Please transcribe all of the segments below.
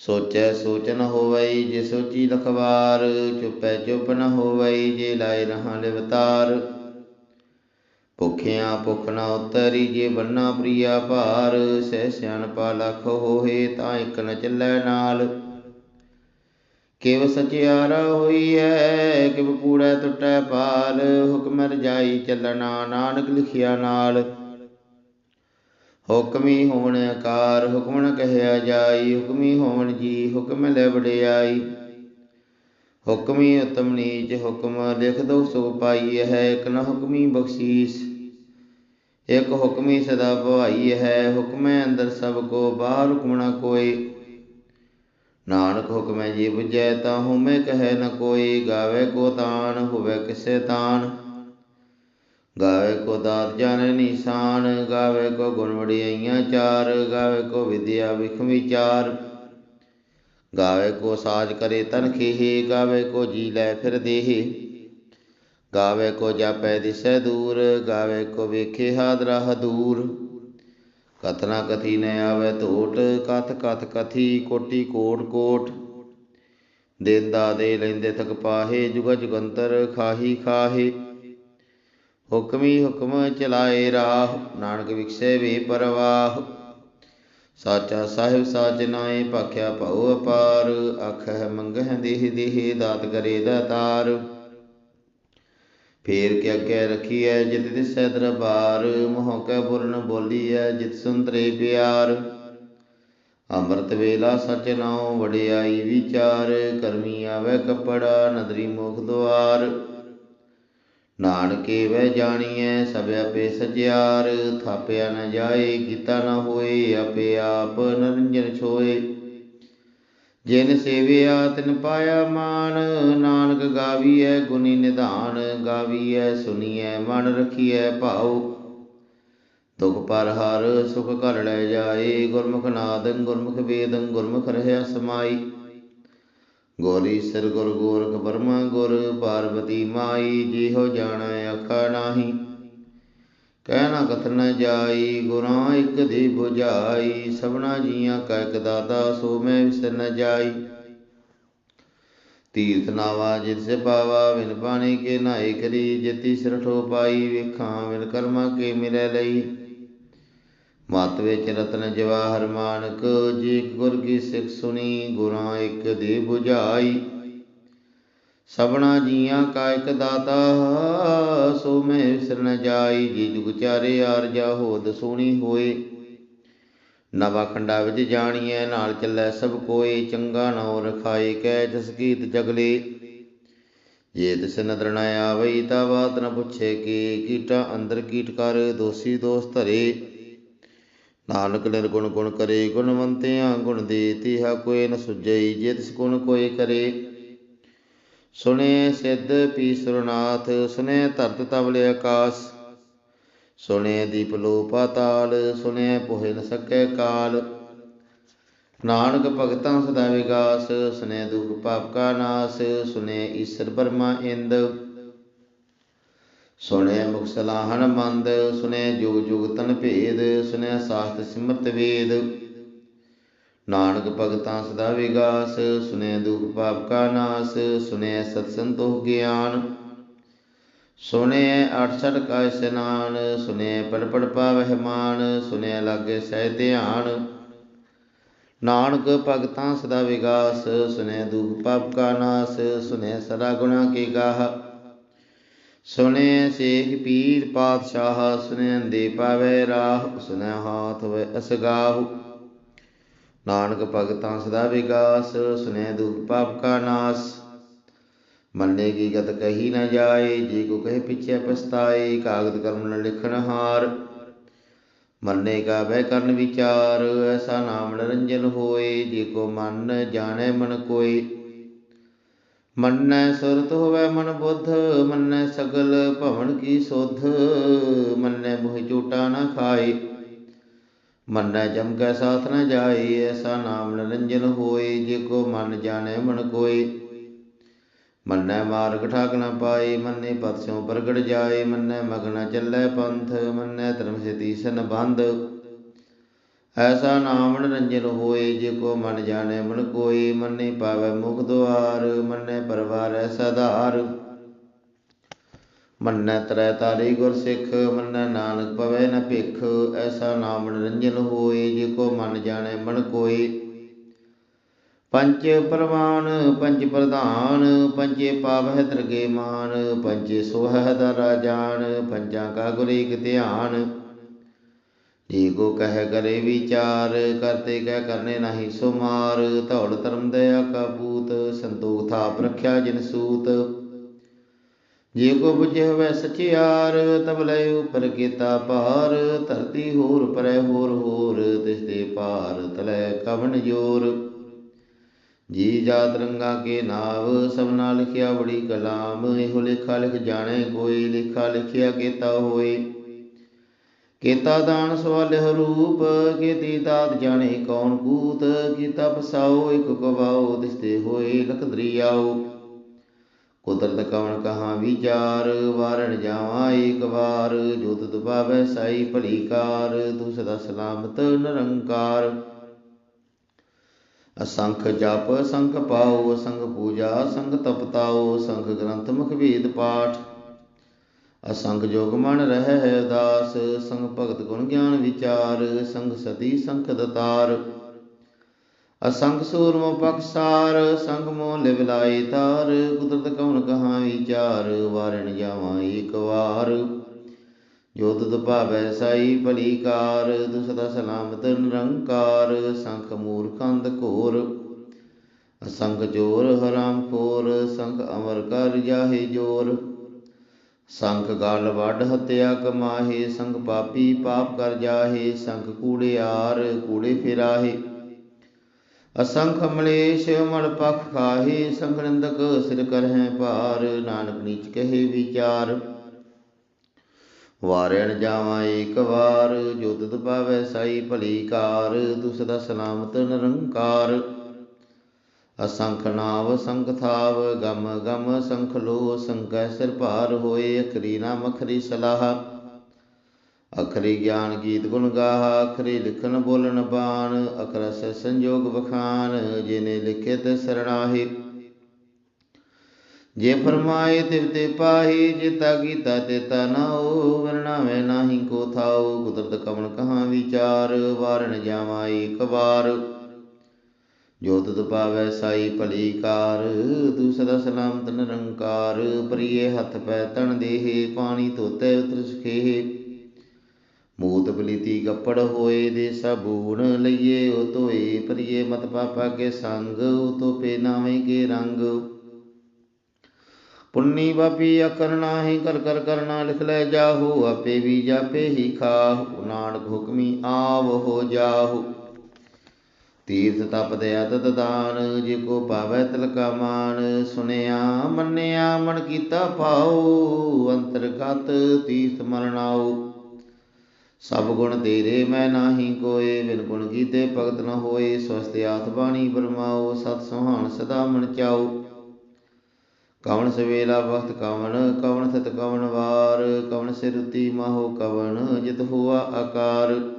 ਸੋਚੈ ਸੋਚ ਨ ਹੋਵਈ ਜੇ ਸੋਚੀ ਲਖਵਾਰ, ਚੁਪੈ ਚੁਪ ਨ ਹੋਵਈ ਜੇ ਲਾਇ ਰਹਾ ਲਿਵਤਾਰ। ਭੁਖਿਆ ਭੁਖ ਨ ਉਤਰੀ ਜੇ ਬੰਨਾ ਪ੍ਰਿਆ ਭਾਰ, ਸਹਿ ਸਿਆਣਪਾ ਲਖ ਹੋਏ ਤਾਂ ਇਕ ਨ ਚੱਲੈ ਨਾਲ। ਕਿਵ ਸਚਿਆਰਾ ਹੋਈ ਹੈ ਕਿਵ ਕੂੜੈ ਟੁੱਟੈ ਪਾਲ, ਹੁਕਮ ਰਜਾਈ ਚੱਲਣਾ ਨਾਨਕ ਲਿਖਿਆ ਨਾਲ। ਹੁਕਮੀ ਹੋਵਣ ਆਕਾਰ, ਹੁਕਮ ਨ ਕਹਿਆ ਜਾਈ, ਹੁਕਮੀ ਹੋਵਣ ਜੀ, ਹੁਕਮ ਲੈ ਵਡਿਆਈ। ਹੁਕਮੀ ਉਤਮ ਨੀਚ ਹੁਕਮ, ਲਿਖ ਦੋ ਸੋ ਪਾਈ ਹੈ ਇਕ ਨ ਹੁਕਮੀ ਬਖਸ਼ੀਸ। ਇਕ ਹੁਕਮੀ ਸਦਾ ਭਵਾਈ ਹੈ ਹੁਕਮੈ ਅੰਦਰ ਸਭ ਕੋ, ਬਾਹਰ ਹੁਕਮ ਨ ਕੋਏ ਨਾਨਕ ਹੁਕਮੈ ਜੀ ਬੁਝੈ ਤਾਂ ਹਉਮੈ ਕਹੈ ਨ ਕੋਈ, ਗਾਵੇ ਕੋ ਤਾਨ, ਹੋਵੇ ਕਿਸੇ ਤਾਨ। ਗਾਵੇ ਕੋ ਦਾਤ ਜਾਣੈ ਨਿਸ਼ਾਨ, ਗਾਵੇ ਕੋ ਗੁਣ ਵਡਿਆਈਆਂ ਚਾਰ, ਗਾਵੇ ਕੋ ਵਿਦਿਆ ਵਿਖ ਵਿਚਾਰ। ਗਾਵੇ ਕੋ ਸਾਜ ਕਰੇ ਤਨ ਖੇਹੇ, ਗਾਵੇ ਕੋ ਜੀ ਲੈ ਫਿਰ ਦੇਹੇ। ਗਾਵੇ ਕੋ ਜਾਪੈ ਦਿਸੈ ਦੂਰ, ਗਾਵੇ ਕੋ ਵੇਖੇ ਹਾਦਰਾ ਦੂਰ। ਕਥਨਾ ਕਥੀ ਨ ਆਵੇ ਧੋਟ ਕਥ ਕਥ ਕਥੀ ਕੋਟੀ ਕੋਟ ਕੋਟ। ਦੇਂਦਾ ਦੇ ਲੈਂਦੇ ਥਕ ਪਾਹੇ ਜੁਗ ਜੁਗੰਤਰ ਖਾਹੀ ਖਾਹੇ। ਹੁਕਮੀ ਹੁਕਮ ਚਲਾਏ ਰਾਹ, ਨਾਨਕ ਵਿਖਸੇ ਵੀ ਪਰਵਾਹ। ਸਾਚਾ ਸਾਹਿਬ ਸਾਚ ਨਾਏ ਭਾਖਿਆ ਭਉ ਅਪਾਰ, ਆਖਹਿ ਮੰਗਹਿ ਦੇਹ ਦੇਹ, ਦਾਤ ਕਰੇ ਦਾਤਾਰ। ਫੇਰ ਕੇ ਅੱਗੇ ਰਖੀਐ, ਜਿਤ ਦਿਸੈ ਦਰਬਾਰ, ਮੋਹ ਕੈ ਬੁਰਨ ਬੋਲੀਐ, ਜਿਤ ਸੁੰਦਰੇ ਪਿਆਰ। ਅੰਮ੍ਰਿਤ ਵੇਲਾ ਸਚ ਨਾਉ, ਵਡਿਆਈ ਵਿਚਾਰ, ਕਰਮੀ ਆਵੇ ਕਪੜਾ, ਨਦਰੀ ਮੁਖ ਦੁਆਰ। ਨਾਨਕੇ ਵਹਿ ਜਾਣੀਐ ਸਭ ਆਪੇ ਸਜਿਆਰ ਥਾਪਿਆ ਨ ਜਾਏ, ਕੀਤਾ ਨ ਹੋਏ, ਆਪੇ ਆਪ ਨਰੰਜਨ ਛੋਏ। ਜਿਨ ਸੇਵਿਆ, ਤਿਨ ਪਾਇਆ ਮਾਨ ਨਾਨਕ ਗਾਵੀਐ ਗੁਣੀ ਨਿਧਾਨ, ਗਾਵੀਐ ਸੁਣੀਐ ਮਨ ਰਖੀਐ ਭਾਉ। ਦੁਖ ਪਰ ਹਰ ਸੁਖ ਘਰ ਲੈ ਜਾਏ, ਗੁਰਮੁਖ ਨਾਦੰ, ਗੁਰਮੁਖ ਵੇਦੰ, ਗੁਰਮੁਖ ਰਹਿਆ ਸਮਾਈ। ਗੋਰੀ ਸਰ ਗੁਰ ਗੋਰਖ ਬਰਮਾ ਗੁਰ ਪਾਰਵਤੀ ਮਾਈ, ਜਿਹੋ ਜਾਣੈ ਆਖਾ ਨਾਹੀ। ਕਹਿ ਨਾ ਨ ਜਾਈ, ਗੁਰਾਂ ਇਕ ਦੀ 부ਝਾਈ ਸਭਨਾ ਜੀਆਂ ਕਾ ਇਕ ਦਾਤਾ, ਸੋ ਮੈਂ ਵਿਸਰ ਨ ਜਾਈ। ਤੀਰਥ ਨਾਵਾ ਜਿਤ ਸੇ ਪਾਵਾ ਵਿਨ ਪਾਣੀ ਕੇ ਨਾਈ ਕਰੀ। ਜਿਤੀ ਸਿਰ ਠੋ ਪਾਈ, ਵੇਖਾਂ ਵਿਨ ਕਰਮਾ ਕੇ ਮਿਲੇ ਲਈ। ਮਤ ਵਿੱਚ ਰਤਨ ਜਵਾਹਰ ਮਾਨਕ, ਜੀ ਗੁਰ ਕੀ ਸਿੱਖ ਸੁਣੀ, ਗੁਰਾਂ ਇੱਕ ਦੇ 부ਝਾਈ ਸਭਨਾ ਜੀਆਂ ਕਾ ਇੱਕ ਦਾਤਾ, ਸੋ ਮੈਂ ਵਿਸਰ ਜਾਈ, ਜੀ ਜੁਗ ਚਾਰੇ ਆਰਜਾ ਹੋਦ ਸੋਣੀ ਹੋਏ। ਨਵਾ ਖੰਡਾ ਵਿੱਚ ਜਾਣੀਐ, ਨਾਲ ਚੱਲੈ ਸਭ ਕੋਏ, ਚੰਗਾ ਨਾਉ ਰਖਾਏ ਕੈ ਜਸ ਕੀਤ ਜਗਲੇ। ਜੇ ਤਿਸ ਨਦਰ ਨ ਆਵਈ, ਤਾ ਬਾਤ ਨ ਪੁੱਛੇ ਕੀ, ਕੀਟਾ ਅੰਦਰ ਕੀਟ ਕਰ, ਦੋਸੀ ਦੋਸ ਧਰੇ। ਨਾਨਕ ਨਿਰਗੁਣ ਗੁਣ ਕਰੇ ਗੁਣਵੰਤਿਆਂ ਗੁਣ ਦੇ ਤਿਹਾ ਕੋਈ ਨ ਸੁਝਈ ਜੇ ਤਿਸ ਗੁਣ ਕੋਈ ਕਰੇ। ਸੁਣੇ ਸਿੱਧ ਪੀਸਰਨਾਥ ਸੁਨੇ ਧਰਤ ਤਵਲੇ ਆਕਾਸ। ਸੁਣੇ ਦੀਪ ਲੋ ਪਾਤਾਲ ਸੁਨੇ ਪੋਹਿ ਨ ਸਕੈ ਕਾਲ। ਨਾਨਕ ਭਗਤਾਂ ਸਦਾ ਵਿਗਾਸ ਸੁਨੇ ਦੁਖ ਪਾਪ ਕਾ ਨਾਸ ਸੁਨੇ ਈਸ਼ਰ ਬਰਮਾ ਇੰਦ। ਸੁਣੇ ਮੁਖ ਸਲਾਹਣ ਮੰਦ ਸੁਨੇ ਜੁਗ ਜੁਗ ਤਨ ਭੇਦ ਸੁਨੇ ਸਾਸਤ ਸਿਮਰਤ ਵੇਦ। ਨਾਨਕ ਭਗਤਾਂ ਸਦਾ ਵਿਗਾਸ ਸੁਨੇ ਦੁਖ ਪਾਪ ਕਾ ਨਾਸ ਸੁਨੇ ਸਤ ਸੰਤੋਖ ਗਿਆਨ। ਸੁਨੇ ਅਠ ਕਾ ਇਸਨਾਨ ਸੁਨੇ ਪੜ ਪੜ ਪਾਵਹਿ ਮਾਨ ਸੁਨੇ ਲਾਗੇ ਸਹਿ ਧਿਆਨ। ਨਾਨਕ ਭਗਤਾਂ ਸਦਾ ਵਿਗਾਸ ਸੁਨੇ ਦੁਖ ਪਾਪ ਕਾ ਨਾਸ ਸੁਨੇ ਸਦਾ ਗੁਣਾ ਕੀ ਗਾਹ। ਸੁਨੇ ਸੇਖ ਪੀਰ ਪਾਤਸ਼ਾਹ ਸੁਨੇ ਦੇ ਪਾਵੇ ਰਾਹ ਸੁਨੇ ਹਾਥ ਵੇ ਅਸਗਾਹੁ। ਨਾਨਕ ਭਗਤਾਂ ਸਦਾ ਵਿਗਾਸ ਸੁਨੇ ਦੁਖ ਪਾਪ ਕਾ ਨਾਸ। ਮੰਨੇ ਕੀ ਗਤ ਕਹੀ ਨਾ ਜਾਏ, ਜੇ ਕੋ ਕਹੇ ਪਿਛੇ ਪਛਤਾਏ, ਕਾਗਦ ਕਰਮ ਨ ਲਿਖਣ ਹਾਰ। ਮੰਨੇ ਕਾ ਬਹਿ ਕਰਨ ਵਿਚਾਰ, ਐਸਾ ਨਾਮ ਨਿਰੰਜਨ ਹੋਏ, ਜੇ ਕੋ ਮਨ ਜਾਣੈ ਮਨ ਕੋਈ ਮੰਨੈ ਸੁਰਤ ਹੋਵੇ ਮਨ ਬੁੱਧ, ਮੰਨੈ ਸਗਲ ਭਵਨ ਕੀ ਸੋਧ, ਮੰਨੈ ਮੋਹਿ ਝੂਟਾ ਨ ਖਾਏ। ਮੰਨੈ ਜਮ ਕੈ ਸਾਥ ਨ ਜਾਏ, ਐਸਾ ਨਾਮ ਨਿਰੰਜਨ ਹੋਏ, ਜੇ ਕੋ ਮਨ ਜਾਣੈ ਮਨ ਕੋਏ। ਮੰਨੈ ਮਾਰਗ ਠਾਕ ਨ ਪਾਏ, ਮੰਨੇ ਪਤ ਪ੍ਰਗਟ ਜਾਏ, ਮੰਨੈ ਮਗਨ ਚੱਲੈ ਪੰਥ, ਮੰਨੈ ਧਰਮ ਸਿਤੀ ਸਨ ਬੰਧ ਐਸਾ ਨਾਮ ਨਿਰੰਜਨ ਹੋਏ, ਜੇ ਕੋ ਮਨ ਜਾਣੈ ਮਨ ਕੋਈ ਮੰਨੇ ਪਾਵੈ ਮੁਖ ਦੁਆਰ, ਮੰਨੇ ਪਰਵਾਰ ਪਰਵਾਰੈ ਸਧਾਰ। ਮੰਨੈ ਤਰੈ ਤਾਰੀ ਗੁਰ ਸਿੱਖ, ਮੰਨੈ ਨਾਨਕ ਪਵੇ ਨ ਭਿਖ। ਐਸਾ ਨਾਮ ਨਿਰੰਜਨ ਹੋਏ, ਜੇ ਕੋ ਮਨ ਜਾਣੈ ਮਨ ਕੋਈ ਪੰਚ ਪ੍ਰਵਾਨ ਪੰਚ ਪ੍ਰਧਾਨ ਪੰਚੇ ਪਾਵਹਿ ਦਰਗੇ ਮਾਨ ਪੰਚੇ ਸੋਹਹਿ ਦਰਾ ਜਾਣ ਪੰਜਾਂ ਕਾ ਗੁਰ ਏਕ ਧਿਆਨ। ਜੀ ਕੋ ਕਹਿ ਕਰੇ ਵਿਚਾਰ ਕਰਤੇ ਕਹਿ ਕਰਨੇ ਨਹੀਂ ਸੋ ਮਾਰ ਧੌੜ ਧਰਮ ਦਇਆ ਕਾ ਸੰਤੋਖ ਥਾਪ ਰਖਿਆ ਜਿਨ ਸੂਤ। ਜੇ ਕੋ ਬੁਝੇ ਹੋਵੇ ਸਚਿਆਰ, ਤਬ ਲੈ ਉਪਰ ਕੀਤਾ ਭਾਰ। ਧਰਤੀ ਹੋਰ ਪਰੈ ਹੋਰ ਹੋਰ, ਤਿਸ ਦੇ ਪਾਰ ਤਲੇ ਕਵਨ ਜੋਰ। ਜੀ ਜਾਤ ਰੰਗਾ ਕੇ ਨਾਵ ਸਭਨਾ ਲਿਖਿਆ ਬੜੀ ਕਲਾਮ। ਇਹੋ ਲਿਖਾ ਲਿਖ ਜਾਣੇ ਕੋਈ, ਲਿਖਾ ਲਿਖਿਆ ਕੀਤਾ ਹੋਏ। ਕੀਤਾ ਦਾਨ ਸਵਾਲਿਹ ਰੂਪ, ਕੀਤੀ ਦਾਤ ਜਾਣੇ ਕੌਣ ਕੂਤ ਕੀਤਾ ਪਸਾਓ ਇਕ ਕਵਾਓ ਦਿਸਤੇ ਹੋਏ ਲਖ ਦਰਿਆਓ। ਕੁਦਰਤ ਕਵਣ ਕਹਾ ਵਿਚਾਰ, ਵਾਰਣ ਜਾਵਾਂ ਏਕ ਵਾਰ ਜੋਤ ਤੁਧ ਪਾਵੈ ਸਾਈ ਭਲੀ ਕਾਰ ਤੂੰ ਸਦਾ ਸਲਾਮਤ ਨਿਰੰਕਾਰ। ਅਸੰਖ ਜਪ ਸੰਖ ਪਾਉ ਅਸੰਖ ਪੂਜਾ, ਅਸੰਖ ਤਪਤਾਉ ਅਸੰਖ ਗ੍ਰੰਥ ਮੁਖ ਵੇਦ ਪਾਠ। ਅਸੰਖ ਜੋਗ ਮਨ ਰਹਿ ਹੈ ਉਦਾਸ ਸੰਗ ਭਗਤ ਗੁਣ ਗਿਆਨ ਵਿਚਾਰ, ਸੰਗ ਸਤੀ ਸੰਖ ਦਤਾਰ ਅਸੰਗ ਸੂਰਮ ਪਖਸਾਰ ਸੰਗ ਮੋ ਲਿਵ ਲਾਈ ਤਾਰ, ਕੁਦਰਤ ਕਉਨ ਕਹਾ ਵਿਚਾਰ ਵਾਰਣ ਜਾਵਾਂ ਏਕ ਵਾਰ। ਜੋ ਤੁਧ ਭਾਵੈ ਸਾਈ ਭਲੀ ਕਾਰ ਤੂੰ ਸਦਾ ਸਲਾਮਤ ਨਿਰੰਕਾਰ, ਸੰਖ ਮੂਰਖੰਦ ਘੋਰ। ਅਸੰਗ ਜੋਰ ਹਰਾਮ ਖੋਰ, ਸੰਖ ਅਮਰ ਕਰ ਜਾਹੇ ਜੋਰ। ਸੰਖ ਗਲ ਵੱਡ ਹਤਿਆ ਕਮਾਹੇ ਸੰਖ ਪਾਪੀ ਪਾਪ ਕਰ ਜਾਹੇ ਸੰਖ ਕੂੜਿਆਰ ਕੂੜੇ ਫਿਰਾਹੇ। ਅਸੰਖ ਮਲੇਸ਼ ਮਲ ਪਖ ਖਾਹੇ ਸੰਖ ਨਿੰਦਕ ਸਿਰ ਕਰਹਿ ਭਾਰ, ਨਾਨਕ ਨੀਚ ਕਹੇ ਵਿਚਾਰ। ਵਾਰਣ ਜਾਵਾਂ ਏਕ ਵਾਰ, ਜੋ ਤੁਧ ਪਾਵੈ ਸਾਈ ਭਲੀ ਕਾਰ ਤੂੰ ਸਦਾ ਸਲਾਮਤ ਨਿਰੰਕਾਰ। ਅਸੰਖ ਨਾਵ ਸੰਖ ਥਾਵ, ਗਮ ਗਮ ਸੰਖ ਲੋ ਸੰਕੈ ਸਿਰ ਭਾਰ ਹੋਏ, ਅਖਰੀ ਨਾਮ ਅਖਰੀ ਸਲਾਹ। ਅਖਰੀ ਗਿਆਨ ਗੀਤ ਗੁਣ ਗਾਹ, ਅਖਰੀ ਲਿਖਨ ਬੋਲਣ ਬਾਣ, ਅਖਰਸ ਸੰਜੋਗ ਬਖਾਨ ਜਿਨੇ ਲਿਖੇ ਤੇ ਸਰਣਾਹੀ। ਜੇ ਫਰਮਾਏ ਤਿਵ ਤੇ ਪਾਹੀ ਜਿਤਾ ਕੀਤਾ ਤੇ ਤਨਾਉ ਵਰਣਾਵੇ ਨਾਹੀ ਕੋ ਥਾਉ, ਕੁਦਰਤ ਕਵਨ ਕਹਾ ਵਿਚਾਰ ਵਾਰਣ ਜਾਵਾ ਏਕ ਵਾਰ। ਜੋ ਤੁਧ ਪਾਵੈ ਸਾਈ ਭਲੀ ਕਾਰ, ਤੂੰ ਸਦਾ ਸਲਾਮਤ ਨਿਰੰਕਾਰ ਪ੍ਰੀਏ ਹੱਥ ਪੈ ਤਣ ਦੇਹੇ, ਪਾਣੀ ਧੋਤੇ ਉਤਰ ਸੁਖੇ ਮੂਤ ਬਲੀਤੀ ਕੱਪੜ ਹੋਏ ਦੇ ਸਬੂਨ ਲਈਏ, ਉਹ ਧੋਏ ਪ੍ਰਿਏ ਮਤ ਪਾਪਾ ਕੇ ਸੰਗ, ਉਹ ਤੋ ਪੇ ਨਾਵੇਂ ਕੇ ਰੰਗ। ਪੁੰਨੀ ਬਾਪੀ ਅਕਰਨਾ ਹੀ ਕਰ ਕਰ ਕਰਨਾ ਲਿਖ ਲੈ ਜਾਹੂ, ਆਪੇ ਵੀ ਜਾਪੇ ਹੀ ਖਾਹੁ, ਨਾਨਕ ਹੁਕਮੀ ਆਵ ਹੋ ਜਾਹੂ। ਤੀਰਥ ਤਪ ਦੇ ਅਤਤ ਦਾਨ ਜੇ ਕੋ ਪਾਵੈ ਤਿਲਕਾ ਮਾਨ। ਸੁਨਿਆ ਮੰਨਿਆ, ਮਨ ਕੀਤਾ ਪਾਉ ਅੰਤਰਗਤ ਤੀਰਥ ਮਰਨਾਉ ਸਭ ਗੁਣ ਤੇਰੇ, ਮੈਂ ਨਾਹੀ ਕੋਏ, ਬਿਨ ਗੁਣ ਕੀਤੇ ਭਗਤ ਨ ਹੋਏ। ਸਵਸਤ ਆਤ ਬਾਣੀ ਬਰਮਾਓ ਸਤ ਸੁਹਾਣ ਸਦਾ ਮਨ ਚਾਉ। ਕਵਣ ਸਵੇਲਾ ਵਖਤ ਕਵਣ ਕਵਣ ਸਤ ਕਵਣ ਵਾਰ। ਕਵਣ ਸਿਰਤੀ ਮਾਹੋ ਕਵਣ, ਜਿਤ ਹੋਆ ਆਕਾਰ।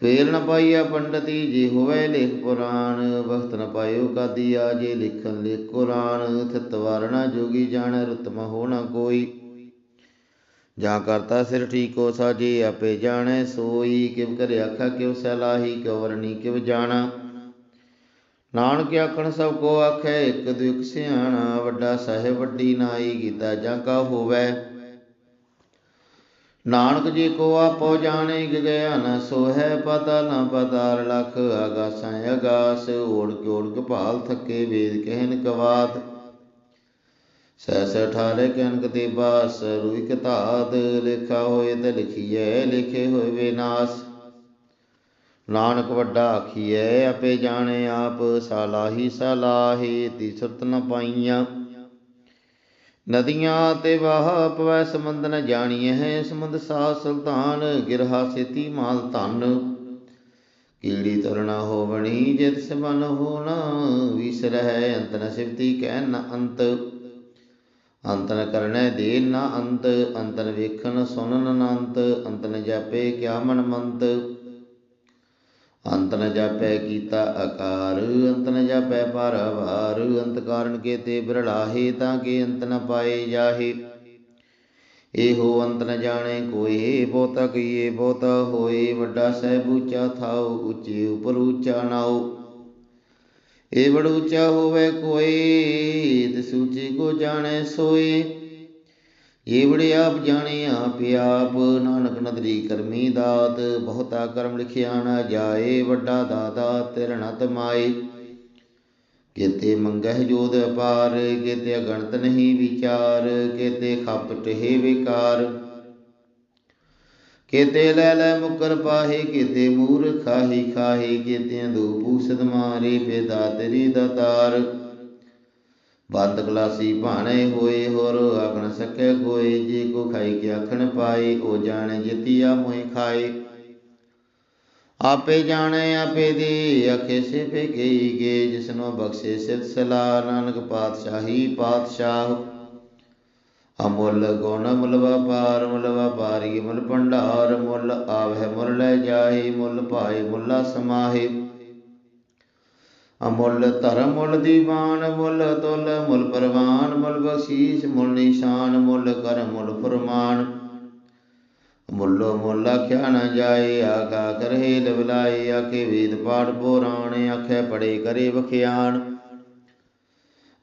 ਫੇਰ ਨ ਪਾਈਆ ਪੰਡਤੀ, ਜੇ ਹੋਵੇ ਲੇਖ ਪੁਰਾਣ, ਵਖਤ ਨ ਪਾਇਓ ਕਾਦੀਆ ਜੇ ਲਿਖਨ ਲਿਖ ਕੁਰਾਨ ਥਿਤ ਵਾਰਣਾ ਜੋਗੀ ਜਾਣ ਰਤਮ ਹੋਣਾ ਕੋਈ। ਜਾਂ ਕਰਤਾ ਸਿਰ ਠੀਕੋ ਸਾਜੇ, ਆਪੇ ਜਾਣੈ ਸੋਈ, ਕਿਵ ਕਰ ਆਖਾ ਕਿਵ ਸਲਾਹੀ ਕਿਵ ਵਰਣੀ ਕਿਵ ਜਾਣਾ। ਨਾਨਕ ਆਖਣ ਸਭ ਕੋ ਆਖੈ, ਇਕ ਦੁਇਕ ਸਿਆਣਾ, ਵੱਡਾ ਸਾਹਿਬ ਵੱਡੀ ਨਾਈ ਕੀਤਾ ਜਾਂ ਕਾ ਹੋਵੈ। ਨਾਨਕ ਜੀ ਕੋ ਆਪੋ ਜਾਣੇ ਗਿਆ ਨ ਸੋ ਪਤਾ ਨ ਪਤਾਰ ਲਖ ਆਗਾਸਾਂ ਅਗਾਸ, ਓੜ ਕੋੜ ਕਪਾਲ ਥੱਕੇ ਵੇਦ ਕਹਿਨ ਕਵਾਤ। ਸੈਸ ਠਾਰੇ ਕਨਕ ਤੇ ਬਾਸ ਰੂਇ ਕਤਾਦ, ਲਿਖਾ ਹੋਏ ਤੇ ਲਿਖੀਐ, ਲਿਖੇ ਹੋਏ ਵਿਨਾਸ਼ ਨਾਨਕ ਵੱਡਾ ਆਖੀਐ, ਆਪੇ ਜਾਣੇ ਆਪ, ਸਾਲਾਹੀ ਸਾਲਾਹੇ ਤੀ ਨ ਪਾਈਆਂ। ਨਦੀਆਂ ਤੇ ਵਾਹ ਪਵੈ ਸਮੁੰਦ ਨ ਜਾਣੀਐ ਹੈ, ਸਮੁੰਦ ਸਾ ਸੁਲਤਾਨ, ਗਿਰਹਾ ਸੇਤੀ ਮਾਲ ਧਨ। ਕੀੜੀ ਤੁਰ ਨ ਹੋਵਣੀ, ਜਿਤ ਸਬਨ ਹੋਣਾ ਵਿਸਰਹਿ ਅੰਤ ਨ ਸਿਵਤੀ, ਕਹਿ ਨ ਅੰਤ। ਅੰਤ ਨ ਕਰਣੈ ਦੇ ਨ ਅੰਤ ਅੰਤ ਨ ਵੇਖਣ ਸੁਨਨ ਨ ਅੰਤ ਅੰਤ ਨ ਜਾਪੇ ਕਿਆ ਮਨ ਮੰਤ। ਅੰਤ ਨ ਜਾਪੈ ਕੀਤਾ ਆਕਾਰ, ਅੰਤ ਨ ਜਾਪੈ ਪਾਰਵਾਰ ਅੰਤ ਕਾਰਨ ਕੇ ਤੇ ਬਿਰਲਾਹੇ ਤਾਂ ਕੇ ਅੰਤ ਨ ਪਾਏ ਜਾਹੇ। ਇਹੋ ਅੰਤ ਨ ਜਾਣੇ ਕੋਏ, ਬਹੁਤਾ ਕਹੀਏ ਬਹੁਤਾ ਹੋਏ, ਵੱਡਾ ਸਹਿਬ ਉੱਚਾ ਥਾਉ, ਉੱਚੇ ਉਪਰ ਉੱਚਾ ਨਾਉ। ਏ ਬੜ ਉੱਚਾ ਹੋਵੇ ਕੋਏ ਤਿਸ ਉੱਚੇ ਕੋ ਜਾਣੇ ਸੋਏ। ਏ ਆਪ ਜਾਣੇ ਆਪ ਆਪ, ਨਾਨਕ ਨਦਰੀ ਕਰਮੀ ਦਾਤ, ਬਹੁਤਾ ਕਰਮ ਲਿਖਿਆ ਨਾ ਜਾਏ, ਵੱਡਾ ਦਾਤਾ ਤਿਰਣਤ ਮਾਏ ਕੇਤੇ ਮੰਗਹਿ ਜੋਦ ਅਪਾਰ, ਕੇਤੇ ਅਗਣਤ ਨਹੀਂ ਵਿਚਾਰ, ਕੇਤੇ ਖਪ ਟਹਿ ਵਿਕਾਰ। ਕੇਤੇ ਲੈ ਲੈ ਮੁਕਰ ਪਾਹੇ, ਕੇਤੇ ਮੂਰ ਖਾਹੀ ਖਾਹੇ ਕੇਤੇ ਦੂ ਪੂਸਦ ਮਾਰੇ ਪੇਦਾ ਤੇਰੀ ਦਤਾਰ। ਬੰਦ ਗਲਾਸੀ ਭਾਣੇ ਹੋਏ, ਹੋਰ ਆਖਣ ਸਕੈ ਕੋਈ, ਜੇ ਕੋ ਖਾਈ ਕੇ ਆਖਣ ਪਾਏ ਉਹ ਜਾਣੇ ਜਿਤਿਆ ਮੋਹਿ ਖਾਏ ਆਪੇ ਜਾਣੇ, ਆਪੇ ਦੇ ਅਖੇ ਸੇ ਪੇ ਗਈ ਗੇ ਜਿਸਨੋ ਬਖਸ਼ੇ ਸਿਫਤ ਸਲਾ ਨਾਨਕ ਪਾਤਸ਼ਾਹੀ ਪਾਤਸ਼ਾਹ। ਅਮੁੱਲ ਗੁਣ ਮੁੱਲ ਵਪਾਰ ਮੁੱਲ ਵਪਾਰੀ ਮੁੱਲ ਭੰਡਾਰ, ਮੁੱਲ ਆਵਹਿ ਮੁੱਲ ਲੈ ਜਾਏ ਮੁੱਲ ਭਾਏ ਮੁੱਲਾ ਸਮਾਹੇ। ਅਮੁੱਲ ਧਰਮ ਮੁੱਲ ਦੀਵਾਨ, ਮੁੱਲ ਤੁਲ ਮੁੱਲ ਪਰਵਾਨ, ਮੁੱਲ ਬਖਸ਼ੀਸ਼, ਮੁੱਲ ਨਿਸ਼ਾਨ, ਮੁੱਲ ਕਰ ਮੁੱਲ ਫਰਮਾਨ। ਮੁੱਲੋ ਮੁੱਲ ਆਖਿਆ ਨਾ ਜਾਏ ਆਗਾ ਕਰਹਿ ਲਵਲਾਏ ਆਖੇ ਵੇਦ ਪਾਠ ਪੁਰਾਣ, ਆਖੇ ਪੜੇ ਕਰੇ ਵਖਿਆਣ।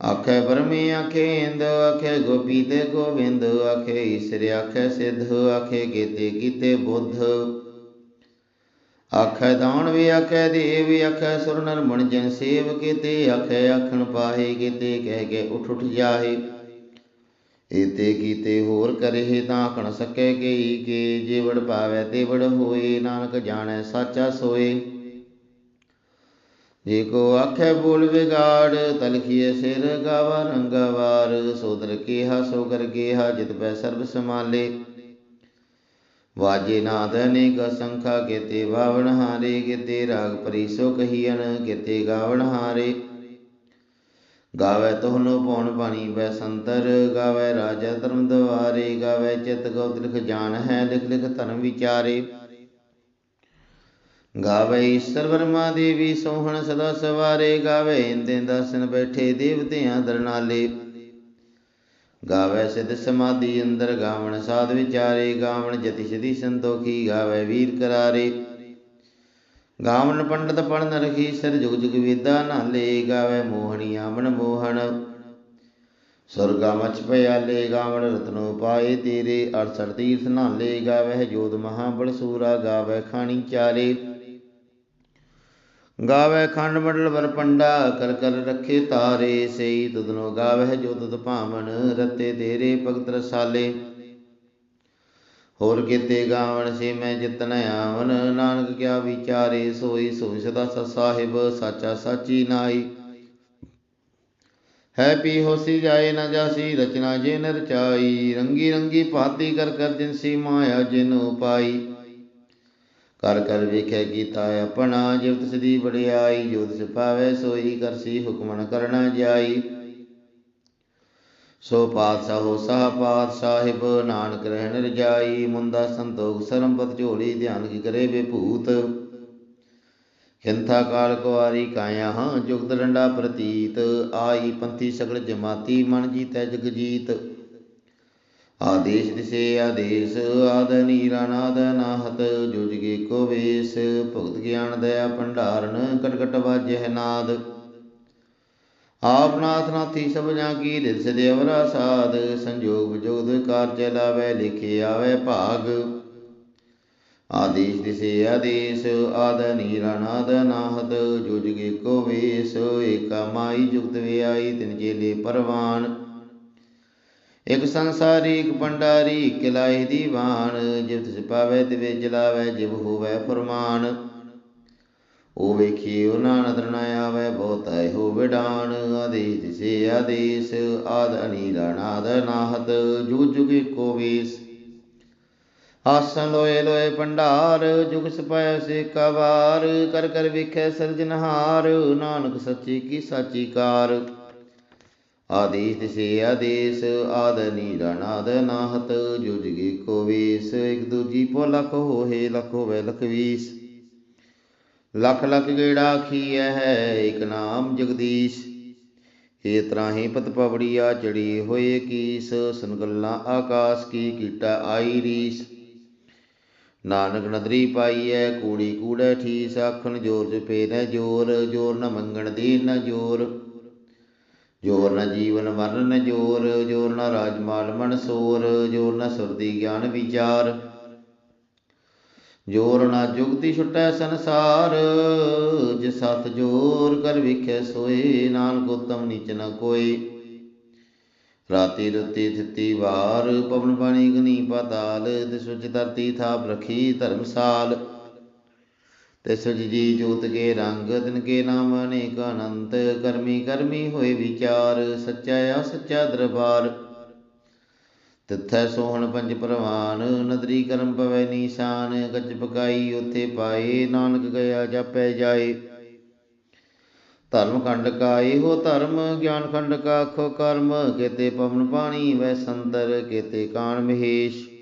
ਆਖੇ ਬਰਮੇ ਆਖੇ ਇੰਦ, ਆਖੇ ਗੋਪੀ ਤੇ ਗੋਬਿੰਦ ਆਖੇ ਈਸ਼ਰ ਆਖੇ ਸਿੱਧ, ਆਖੇ ਕੀਤੇ ਕੀਤੇ ਬੁੱਧ। ਆਖੈ ਦਾਨ ਵੀ ਆਖੇ ਦੇਵ ਵੀ ਆਖੇ, ਸੁਰ ਨਰ ਮਣ ਜਨ ਸੇਵ ਕੀਤੇ, ਆਖੇ ਆਖਣ ਪਾਹੇ ਕੀਤੇ, ਕਹਿ ਕੇ ਉਠ ਉਠ ਜਾਹੇ। ਏਤੇ ਕੀਤੇ ਹੋਰ ਕਰੇ ਤਾਂ ਆਖਣ ਸਕੇ ਗਈ ਕੇ ਜੇ ਪਾਵੇ ਤੇ ਹੋਏ, ਨਾਨਕ ਜਾਣੈ ਸਾਚਾ ਸੋਏ। ਜੇ ਕੋ ਆਖੇ ਬੋਲ ਵਿਗਾੜ ਤਲਖੀਏ ਸਿਰ ਗਾਵਾ ਰੰਗਵਾਰ ਸੋਦਰ ਕੀਹਾ ਸੋ ਕਰ ਕੀਹਾ ਜਿਤ ਪੈ ਸਰਬ ਸਮਾਲੇ ਵਾਜੇ ਅਨੇਕ ਸੰਖਾ ਕੀਤੇ ਬਾਵਣ ਹਾਰੇ, ਕੀਤੇ ਰਾਗ ਪਰੀਸੋ ਕਹੀਨ ਕੀਤੇ ਗਾਵਣ ਹਾਰੇ। ਗਾਵੇ ਤੋਹਨੋ ਪਉਣ ਬਾਣੀ ਬੈ ਸੰਤਰ, ਗਾਵੇ ਰਾਜਾ ਧਰਮ ਦਵਾਰੇ, ਗਾਵੇ ਚਿਤ ਗਉਤ ਲਿਖ ਜਾਣ ਹੈ, ਲਿਖ ਲਿਖ ਧਰਮ ਵਿਚਾਰੇ। ਗਾਵੇ ਈਸ਼ਰ ਵਰਮਾ ਦੇਵੀ ਸੋਹਣ ਸਦਾ ਸਵਾਰੇ, ਗਾਵੇ ਇੰਦੇ ਦਰਸ਼ਨ ਬੈਠੇ ਦੇਵਤਿਆਂ ਦਰਨਾਲੇ। ਗਾਵੇ ਸਿਧ ਸਮਾਧੀ, ਅੰਦਰ ਗਾਵਣ ਸਾਧ ਵਿਚਾਰੇ, ਗਾਵਣ ਜਤੀ ਸਦੀ ਸੰਤੋਖੀ, ਗਾਵੇ ਵੀਰ ਕਰਾਰੇ। ਗਾਵਨ ਪੰਡਤ ਪੜਨ ਰਖੀ ਸਰ ਜੁਗ ਜੁਗ ਵੇਦਾ ਨਾਲੇ, ਗਾਵੇ ਮੋਹਣੀ ਆਵਣ ਮੋਹਣ। ਸੁਰਗਾ ਮਚ ਪਿਆਲੇ, ਗਾਵਣ ਰਤਨੋ ਪਾਏ ਤੇਰੇ 68 ਤੀਰਥ ਨਾਲੇ, ਗਾਵੇ ਜੋਤ ਮਹਾ ਬਲ ਸੂਰਾ, ਗਾਵੇ ਖਾਣੀ ਚਾਰੇ। ਗਾਵੇ ਖੰਡ ਮੰਡਲ ਵਰ ਪੰਡਾ, ਕਰ ਕਰ ਰੱਖੇ ਤਾਰੇ ਸਈ ਤੁਧਨੋ ਗਾਵੇ ਜੋ ਤੁਧ ਭਾਵਨ ਰਤੇ ਤੇਰੇ ਭਗਤ ਰਸਾਲੇ। ਹੋਰ ਕੀਤੇ ਗਾਵਣ ਸੇ ਮੈਂ ਜਿਤਨ ਆਵਨ, ਨਾਨਕ ਕਿਆ ਵਿਚਾਰੇ ਸੋਈ ਸੋਈ ਸਦਾ ਸਤ ਸਾਹਿਬ, ਸਾਚਾ ਸਾਚੀ ਨਾਈ। ਹੈ ਪੀ ਹੋਸੀ ਜਾਏ ਨਾ ਜਾਸੀ, ਰਚਨਾ ਜੇ ਨਰਚਾਈ ਰੰਗੀ ਰੰਗੀ ਭਾਤੀ ਕਰ ਕਰ ਜਿਨਸੀ ਮਾਇਆ ਜਿਨੂ ਪਾਈ ਕਰ ਕਰ ਵੇਖੈ ਕੀਤਾ ਆਪਣਾ ਜਿਵ ਤਿਸ ਦੀ ਵਡਿਆਈ, ਜੋ ਤਿਸ ਪਾਵੇ ਸੋਈ ਕਰਸੀ ਹੁਕਮਨ ਕਰਨਾ ਜਾਈ। ਸੋ ਪਾਤਸ਼ਾਹੋ ਸਾਹ ਪਾਤ ਸਾਹਿਬ, ਨਾਨਕ ਰਹਿਣ ਰਜਾਈ ਮੁੰਦਾ ਸੰਤੋਖ ਸਰੰਪਤ ਝੋਲੀ, ਧਿਆਨ ਕੀ ਕਰੇ ਬੇਭੂਤ। ਖਿੰਥਾ ਕਾਲ ਕੁਵਾਰੀ ਕਾਇਆ ਹਾਂ, ਜੁਗਤ ਡੰਡਾ ਪ੍ਰਤੀਤ। ਆਈ ਪੰਥੀ ਸਗਲ ਜਮਾਤੀ, ਮਨ ਜੀਤੈ ਜਗ ਜੀਤ। ਆਦੇਸ਼ ਦਿਸੇ ਆਦੇਸ਼, ਆਦ ਨੀਰਾ ਨਾਹਤ ਜੁਜਗੇ ਭਗਤ ਗਿਆਨ ਦਇਆ ਭੰਡਾਰਨ ਕਟਕਟ ਕਟ ਵਾਜਹਿ ਨਾਦ। ਆਪ ਨਾਥ ਨਾਥੀ ਸਭ ਜਾਂ ਕੀ ਦਿਸ ਦੇਵਰਾ ਸਾਧ ਸੰਜੋਗ ਵਿਜੋਗ ਕਾਰ ਚਲਾਵੇ ਲਿਖੇ ਆਵੇ ਭਾਗ। ਆਦੇਸ਼ ਦਿਸੇ ਆਦੇਸ਼, ਆਦ ਨੀਰਾ ਨਾਦ ਨਾਹਦ ਜੁਜਗੇ ਕੋ ਵੇਸ, ਏਕਾ ਮਾਈ ਜੁਗਤ ਵਿਆਈ ਤਿਨ ਚੇਲੇ ਪਰਵਾਨ। ਇਕ ਸੰਸਾਰੀ, ਇਕ ਭੰਡਾਰੀ ਕਿਲਾਏ ਦੀਵਾਨ ਜਿਵ ਤਿਸ ਪਾਵੇ, ਤਿਵੇ ਜਲਾਵੇ, ਜਿਵ ਹੋਵੇ ਫਰਮਾਨ। ਉਹ ਵੇਖੀਓ ਨਾਨਕ ਨ ਆਵੇ, ਬਹੁਤਾ ਹੋ ਵਿਡਾਨ। ਆਦੇਸ ਦਿਸੇ ਆਦੇਸ, ਆਦ ਅਨੀਲਾ ਨਾਦ ਨਾਹਤ, ਜੁਗ ਜੁਗ ਏਕੋ ਵੇਸ। ਆਸਨ ਲੋਏ ਲੋਏ ਭੰਡਾਰ, ਜੁਗ ਸਪਾਇ ਸੇ ਕਵਾਰ ਕਰ ਕਰ ਵਿਖੇ ਸਿਰਜਨਹਾਰ ਨਾਨਕ ਸੱਚੀ ਕੀ ਸਾਚੀ ਕਾਰ। ਆਦੇਸ ਦਿਸੇ ਆਦੇਸ, ਆਦ ਨੀਲਾ ਨਾਦ ਨਾਹਤ ਜੁਗ ਜੁਗ ਏਕੋ ਵੇਸ, ਇਕ ਦੂਜੀ ਪੋ ਲਖ ਹੋਏ ਲਖ ਹੋਵੇ ਲਖ ਵੀਸ। ਲਖ ਲਖ ਗੇੜਾ ਆਖੀਐ ਹੈ, ਇਕ ਨਾਮ ਜਗਦੀਸ਼। ਏ ਤਰਾਹੀ ਪਤ ਪਵੜੀਆ ਚੜੀ ਹੋਏ ਕੀਸ, ਸੁਨ ਗੱਲਾਂ ਆਕਾਸ ਕੀ ਕੀਟਾ ਆਈ ਰੀਸ। ਨਾਨਕ ਨਦਰੀ ਪਾਈਐ, ਕੂੜੀ ਕੂੜੈ ਠੀਸ, ਆਖਣ ਜੋਰ ਜਪੇ ਨ ਜੋਰ ਜੋਰ ਨ ਮੰਗਣ ਦੀ ਨ ਜੋਰ। ਜੋਰ ਨ ਜੀਵਨ ਮਰਨ ਨ ਜੋਰ ਜੋਰ ਨ ਰਾਜਮਾਲ ਮਨ ਸੋਰ, ਜੋਰ ਨ ਸੁਰਦੀ ਗਿਆਨ ਵਿਚਾਰ। ਜੋਰ ਨਾ ਜੁਗਤੀ ਛੁਟੈ ਸੰਸਾਰ, ਜਿਸ ਸਤ ਜੋਰ ਕਰ ਵਿਖੇ ਸੋਏ, ਨਾਨਕ ਉਤਮ ਨੀਚ ਨ ਕੋਈ ਰਾਤੀ ਰੁਤੀ ਥਿਤੀ ਵਾਰ, ਪਵਨ ਪਾਣੀ ਗਨੀ ਪਾਤਾਲ, ਤਿਸ ਵਿੱਚ ਧਰਤੀ ਥਾਪ ਰਖੀ ਧਰਮਸਾਲ। ਤਿਸ ਵਿੱਚ ਜੀ ਜੋਤ ਕੇ ਰੰਗ, ਤਿਨ ਕੇ ਨਾਮ ਅਨੇਕ ਅਨੰਤ, ਕਰਮੀ ਕਰਮੀ ਹੋਏ ਵਿਚਾਰ, ਸੱਚਾ ਆ ਸੱਚਾ ਦਰਬਾਰ। ਤਿੱਥੈ ਸੋਹਣ ਪੰਜ ਪ੍ਰਵਾਨ, ਨਦਰੀ ਕਰਮ ਪਵੈ ਨੀਸ਼ਾਨ, ਗੱਜ ਪਕਾਈ ਉਥੇ ਪਾਏ, ਨਾਨਕ ਗਿਆ ਜਾਪੈ ਜਾਏ। ਧਰਮ ਖੰਡ ਕਾ ਇਹੋ ਧਰਮ, ਗਿਆਨ ਖੰਡ ਕਾ ਆਖੋ ਕਰਮ, ਕੇਤੇ ਪਵਨ ਪਾਣੀ ਵੈ ਸੰਦਰ ਕੇਤੇ ਕਾਣ ਮਹੇਸ਼।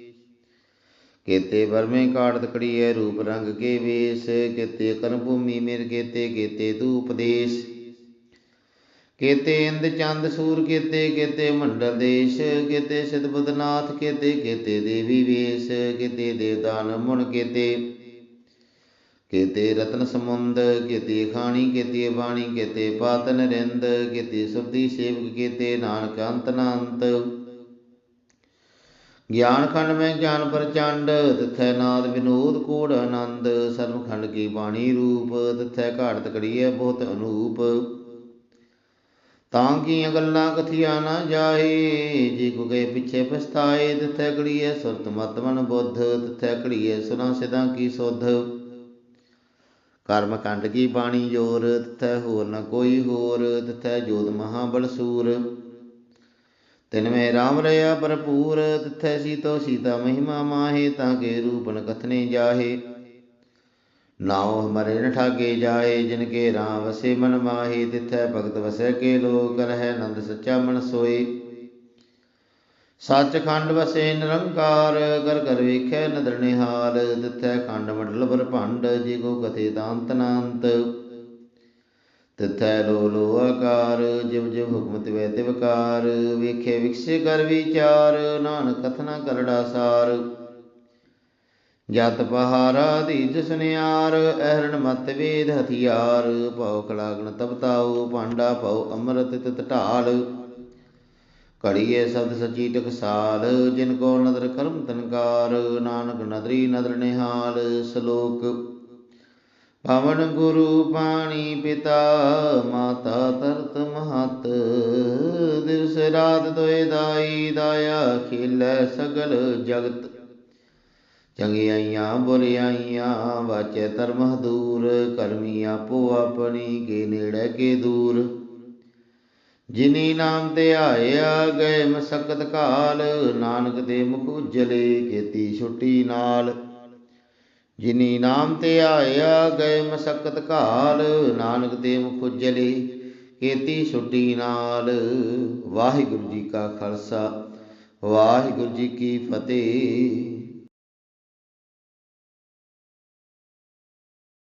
ਕੇਤੇ ਵਰਮੇ ਕਾੜਤ ਕੜੀਐ, ਰੂਪ ਰੰਗ ਕੇ ਵੇਸ, ਕੇਤੇ ਕਰਮ ਭੂਮੀ ਮਿਰ ਕੇਤੇ ਕੇਤੇ ਤੂ ਉਪਦੇਸ਼ ਕੇਤੇ ਇੰਦ ਚੰਦ ਸੂਰ ਕੇਤੇ ਕੇਤੇ ਮੰਡਲ ਦੇਸ਼, ਕੇਤੇ ਸਿਧ ਬੁੱਧਨਾਥ ਕੇਤੇ ਕੇਤੇ ਦੇਵੀ ਵੇਸ, ਕੇਤੇ ਦੇਵਦਾਨ ਮੁਨ ਕੇਤੇ। ਕੇਤੇ ਰਤਨ ਸਮੁੰਦ, ਕੇਤੇ ਖਾਣੀ, ਕੇਤੇ ਬਾਣੀ, ਕੇਤੇ ਪਾਤਨ ਰਿੰਦ, ਕੇਤੇ ਸੁਰਤੀ ਸੇਵਕ ਕੇਤੇ, ਨਾਨਕ ਅੰਤ ਨਾੰਤ। ਗਿਆਨ ਖੰਡ ਮੈਂ ਗਿਆਨ ਪ੍ਰਚੰਡ, ਤਿਥੈ ਨਾਦ ਵਿਨੋਦ ਕੋੜ ਆਨੰਦ ਸਰਮ ਖੰਡ ਕੀ ਬਾਣੀ ਰੂਪ, ਤਿਥੈ ਘਾੜਤ ਕੜੀਐ ਬਹੁਤ ਅਨੂਪ। ਤਾਂ ਕੀਆਂ ਗੱਲਾਂ ਕਥੀਆਂ ਨਾ ਜਾਏ ਜੇ ਕੋ ਗਏ ਪਿੱਛੇ ਪਛਤਾਏ, ਤਿਥੈ ਕੜੀਐ ਸੁਰਤ ਮਤ ਮਨ ਬੁੱਧ, ਤਿਥੈ ਕੜੀਐ ਸੁਨਾ ਸਿਧਾਂ ਕੀ ਸੁਧ। ਕਰਮ ਕੰਡ ਕੀ ਬਾਣੀ ਜੋਰ, ਤਿਥੈ ਹੋਰ ਨ ਕੋਈ ਹੋਰ, ਤਿਥੈ ਜੋਤ ਮਹਾ ਬਲਸੂਰ ਸੂਰ। ਤਿਨ ਮੇ ਰਾਮ ਰਇਆ ਭਰਪੂਰ, ਤਿਥੈ ਸੀਤੋ ਸੀਤਾ ਮਹਿਮਾ ਮਾਹੇ, ਤਾਂ ਕੇ ਰੂਪਨ ਕਥਨੇ ਜਾਹੇ। ਨਾਉ ਹਮਰੇ ਨ ਠਾਗੇ ਜਾਏ, ਜਿਨ ਕੇ ਰਾਮ ਵਸੇ ਮਨ ਮਾਹੀ, ਤਿਥੈ ਭਗਤ ਵਸੈ ਕੇ ਲੋਕ, ਰਹਿ ਨੰਦ ਸੱਚਾ ਮਨ ਸੋਏ। ਸੱਚ ਖੰਡ ਵਸੇ ਨਿਰੰਕਾਰ, ਕਰ ਕਰ ਵੇਖੈ ਨਦਰ ਤਿਥੈ ਖੰਡ ਮੰਡਲ ਬ੍ਰਹਮੰਡ ਜੀ ਕੋ ਕਥੇ ਤਾਂਤ ਨਾੰਤ। ਤਿਥੈ ਲੋ ਲੋ ਆਕਾਰ ਜਿਵ ਜਿਵ ਹੁਕਮ ਤਿਵੈ ਤਿਵਕਾਰ ਵੇਖੇ ਵਿਕਸੇ ਕਰ ਵਿਚਾਰ, ਨਾਨਕ ਕਥਨਾ ਕਰੜਾ ਸਾਰ ਜਤ ਪਹਾਰਾ ਦੀਜ ਸੁਨਿਆਰ ਅਹਰਣ ਮਤ ਵੇਦ ਹਥਿਆਰ, ਭਉ ਕਲਾਗਣ ਤਪਤਾਉ ਪਾਂਡਾ ਭਉ ਅੰਮ੍ਰਿਤ ਤਿਤ ਢਾਲ। ਘੜੀਏ ਸਬਦ ਸਚੀ ਟਕਸਾਲ ਜਿਨ ਕੋ ਨਦਰ ਕਰਮ ਤਨਕਾਰ, ਨਾਨਕ ਨਦਰੀ ਨਦਰ ਨਿਹਾਲ, ਸ਼ਲੋਕ ਪਵਨ ਗੁਰੂ ਪਾਣੀ ਪਿਤਾ ਮਾਤਾ ਤਰਤ ਮਹਤ, ਦਿਵਸ ਰਾਤ ਦੋਇ ਦਾਈ ਦਾਇਆ ਖੇਲੈ ਸਗਲ ਜਗਤ। ਚੰਗਿਆਈਆਂ ਬੁਰਿਆਈਆਂ ਵਾਚੇ ਧਰਮ ਦੂਰ ਕਰਮੀ ਆਪੋ ਆਪਣੀ ਕੇ ਨੇੜੇ ਕੇ ਦੂਰ। ਜਿਨੀ ਨਾਮ ਤੇ ਆਇਆ ਗਏ ਮਸਕਤ ਕਾਲ, ਨਾਨਕ ਦੇ ਮੁਖ ਉਜਲੇ ਕੀਤੀ ਛੁੱਟੀ ਨਾਲ। ਜਿਨੀ ਨਾਮ ਤੇ ਆਇਆ ਗਏ ਮਸਕਤ ਕਾਲ ਨਾਨਕ ਦੇ ਮੁਖ ਉਜਲੇ, ਕੀਤੀ ਛੁੱਟੀ ਨਾਲ। ਵਾਹਿਗੁਰੂ ਜੀ ਕਾ ਖਾਲਸਾ, ਵਾਹਿਗੁਰੂ ਜੀ ਕੀ ਫਤਿਹ।